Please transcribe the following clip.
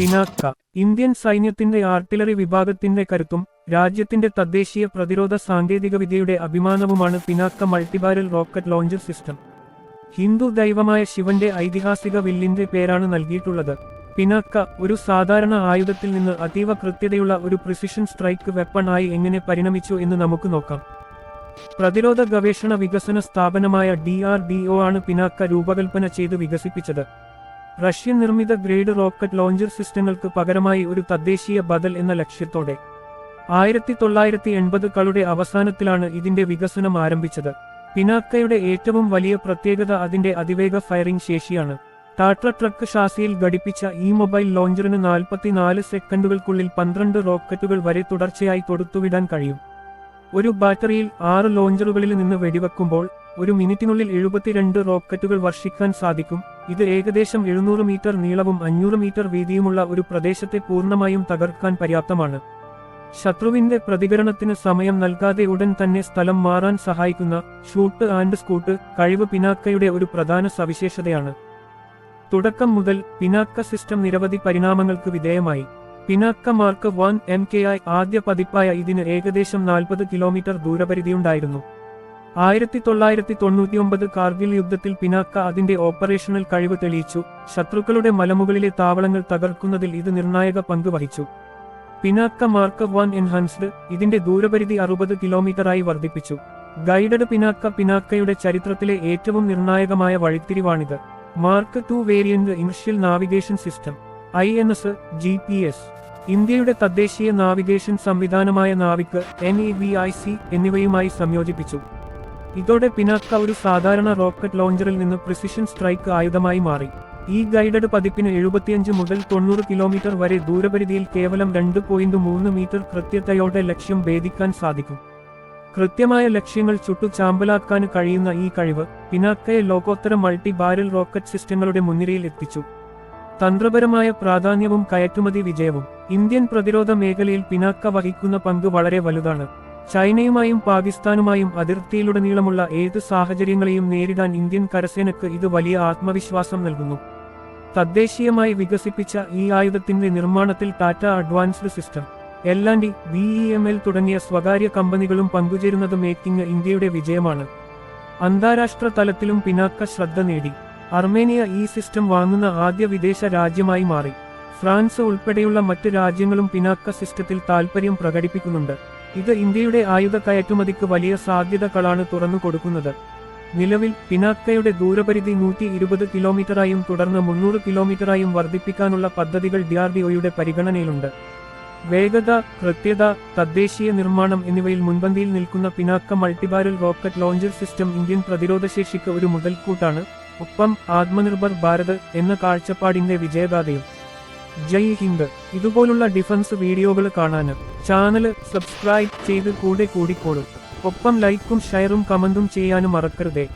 Pinaka. Indian സൈന്യത്തിന്റെ artillery വിഭാഗത്തിന്റെ കരുത്തും രാജ്യത്തിന്റെ തദ്ദേശീയ പ്രതിരോധ സാങ്കേതിക വിദ്യയുടെ അഭിമാനവുമാണ് Pinaka multibarrel rocket launcher system. Hindu ദൈവമായ ശിവന്റെ ഐതിഹാസിക വില്ലിന്റെ പേരാണ് നൽകിയിട്ടുള്ളത്. പിനാക്ക ഒരു സാധാരണ ആയുധത്തിൽ നിന്ന് അതീവ കൃത്യതയുള്ള ഒരു പ്രിസിഷൻ സ്ട്രൈക്ക് വെപ്പൺ ആയി എങ്ങനെ പരിണമിച്ചു എന്ന് നമുക്ക് നോക്കാം. പ്രതിരോധ ഗവേഷണ വികസന സ്ഥാപനമായ ഡി ആർ ഡി ഒ ആണ് പിനാക്ക രൂപകൽപ്പന ചെയ്ത് വികസിപ്പിച്ചത്. റഷ്യൻ നിർമ്മിത ഗ്രേഡ് റോക്കറ്റ് ലോഞ്ചർ സിസ്റ്റങ്ങൾക്ക് പകരമായി ഒരു തദ്ദേശീയ ബദൽ എന്ന ലക്ഷ്യത്തോടെ ആയിരത്തി തൊള്ളായിരത്തി എൺപതുകളുടെ അവസാനത്തിലാണ് ഇതിന്റെ വികസനം ആരംഭിച്ചത്. പിനാക്കയുടെ ഏറ്റവും വലിയ പ്രത്യേകത അതിന്റെ അതിവേഗ ഫയറിംഗ് ശേഷിയാണ്. ടാട്ര ട്രക്ക് ഷാസിയിൽ ഘടിപ്പിച്ച ഈ മൊബൈൽ ലോഞ്ചറിന് നാൽപ്പത്തിനാല് സെക്കൻഡുകൾക്കുള്ളിൽ പന്ത്രണ്ട് റോക്കറ്റുകൾ വരെ തുടർച്ചയായി തൊടുത്തുവിടാൻ കഴിയും. ഒരു ബാറ്ററിയിൽ ആറ് ലോഞ്ചറുകളിൽ നിന്ന് വെടിവെക്കുമ്പോൾ ഒരു മിനിറ്റിനുള്ളിൽ എഴുപത്തിരണ്ട് റോക്കറ്റുകൾ വർഷിക്കാൻ സാധിക്കും. ഇത് ഏകദേശം എഴുന്നൂറ് മീറ്റർ നീളവും അഞ്ഞൂറ് മീറ്റർ വീതിയുമുള്ള ഒരു പ്രദേശത്തെ പൂർണമായും തകർക്കാൻ പര്യാപ്തമാണ്. ശത്രുവിന്റെ പ്രതികരണത്തിന് സമയം നൽകാതെ ഉടൻ തന്നെ സ്ഥലം മാറാൻ സഹായിക്കുന്ന ഷൂട്ട് ആൻഡ് സ്കൂട്ട് കഴിവ് പിനാക്കയുടെ ഒരു പ്രധാന സവിശേഷതയാണ്. തുടക്കം മുതൽ പിനാക്ക സിസ്റ്റം നിരവധി പരിണാമങ്ങൾക്ക് വിധേയമായി. Pinaka mark one M K ആദ്യ പതിപ്പായ ഇതിന് ഏകദേശം നാൽപ്പത് കിലോമീറ്റർ ദൂരപരിധിയുണ്ടായിരുന്നു. ആയിരത്തി തൊള്ളായിരത്തി തൊണ്ണൂറ്റിയൊമ്പത് കാർഗിൽ യുദ്ധത്തിൽ പിനാക്ക അതിന്റെ ഓപ്പറേഷണൽ കഴിവ് തെളിയിച്ചു. ശത്രുക്കളുടെ മലമുകളിലെ താവളങ്ങൾ തകർക്കുന്നതിൽ ഇത് നിർണായക പങ്ക് വഹിച്ചു. പിനാക്ക മാർക്ക് വൺ എൻഹാൻസ്ഡ് ഇതിന്റെ ദൂരപരിധി അറുപത് കിലോമീറ്ററായി വർദ്ധിപ്പിച്ചു. ഗൈഡഡ് പിനാക്ക പിനാക്കയുടെ ചരിത്രത്തിലെ ഏറ്റവും നിർണായകമായ വഴിത്തിരിവാണിത്. Mark two variant initial navigation system I N S G P S. ഇന്ത്യയുടെ തദ്ദേശീയ നാവിഗേഷൻ സംവിധാനമായ NavIC N E B I C എന്നിവയുമായി സംയോജിപ്പിച്ചു. ഇതോടെ പിനാക്ക ഒരു സാധാരണ റോക്കറ്റ് ലോഞ്ചറിൽ നിന്ന് പ്രിസിഷൻ സ്ട്രൈക്ക് ആയുധമായി മാറി. ഈ ഗൈഡഡ് പതിപ്പിന് എഴുപത്തിയഞ്ച് മുതൽ തൊണ്ണൂറ് കിലോമീറ്റർ വരെ ദൂരപരിധിയിൽ കേവലം രണ്ട് പോയിന്റ് മൂന്ന് മീറ്റർ കൃത്യതയോടെ ലക്ഷ്യം ഭേദിക്കാൻ സാധിക്കും. കൃത്യമായ ലക്ഷ്യങ്ങൾ ചുട്ടു ചാമ്പലാക്കാൻ കഴിയുന്ന ഈ കഴിവ് പിനാക്കയെ ലോകോത്തര മൾട്ടി ബാരൽ റോക്കറ്റ് സിസ്റ്റങ്ങളുടെ മുൻനിരയിൽ എത്തിച്ചു. തന്ത്രപരമായ പ്രാധാന്യവും കയറ്റുമതി വിജയവും. ഇന്ത്യൻ പ്രതിരോധ മേഖലയിൽ പിനാക്ക വഹിക്കുന്ന പങ്ക് വളരെ വലുതാണ്. ചൈനയുമായും പാകിസ്ഥാനുമായും അതിർത്തിയിലുടനീളമുള്ള ഏത് സാഹചര്യങ്ങളെയും നേരിടാൻ ഇന്ത്യൻ കരസേനയ്ക്ക് ഇത് വലിയ ആത്മവിശ്വാസം നൽകുന്നു. തദ്ദേശീയമായി വികസിപ്പിച്ച ഈ ആയുധത്തിന്റെ നിർമ്മാണത്തിൽ Tata advanced system L and B E M L തുടങ്ങിയ സ്വകാര്യ കമ്പനികളും പങ്കുചേരുന്നത് മേക്കിംഗ് ഇന്ത്യയുടെ വിജയമാണ്. അന്താരാഷ്ട്ര തലത്തിലും പിനാക്ക ശ്രദ്ധ നേടി. അർമേനിയ ഈ സിസ്റ്റം വാങ്ങുന്ന ആദ്യ വിദേശ രാജ്യമായി മാറി. ഫ്രാൻസ് ഉൾപ്പെടെയുള്ള മറ്റ് രാജ്യങ്ങളും പിനാക്ക സിസ്റ്റത്തിൽ താൽപ്പര്യം പ്രകടിപ്പിക്കുന്നുണ്ട്. ഇത് ഇന്ത്യയുടെ ആയുധ കയറ്റുമതിക്ക് വലിയ സാധ്യതകളാണ് തുറന്നു കൊടുക്കുന്നത്. നിലവിൽ പിനാക്കയുടെ ദൂരപരിധി നൂറ്റി ഇരുപത് കിലോമീറ്ററായും തുടർന്ന് മുന്നൂറ് കിലോമീറ്ററായും വർദ്ധിപ്പിക്കാനുള്ള പദ്ധതികൾ ഡിആർഡിഒയുടെ പരിഗണനയിലുണ്ട്. വേഗത കൃത്യത തദ്ദേശീയ നിർമ്മാണം എന്നിവയിൽ മുൻപന്തിയിൽ നിൽക്കുന്ന Pinaka multibarrel rocket launcher system Indian പ്രതിരോധശേഷിക്ക് ഒരു മുതൽക്കൂട്ടാണ്. ഒപ്പം ആത്മനിർഭർ ഭാരത് എന്ന കാഴ്ചപ്പാടിന്റെ വിജയഗാഥയും. ജയ് ഹിന്ദ് ഇതുപോലുള്ള ഡിഫൻസ് വീഡിയോകൾ കാണാൻ ചാനൽ സബ്സ്ക്രൈബ് ചെയ്ത് കൂടെ കൂടിക്കോളും. ഒപ്പം ലൈക്കും ഷെയറും കമന്റും ചെയ്യാനും മറക്കരുതേ.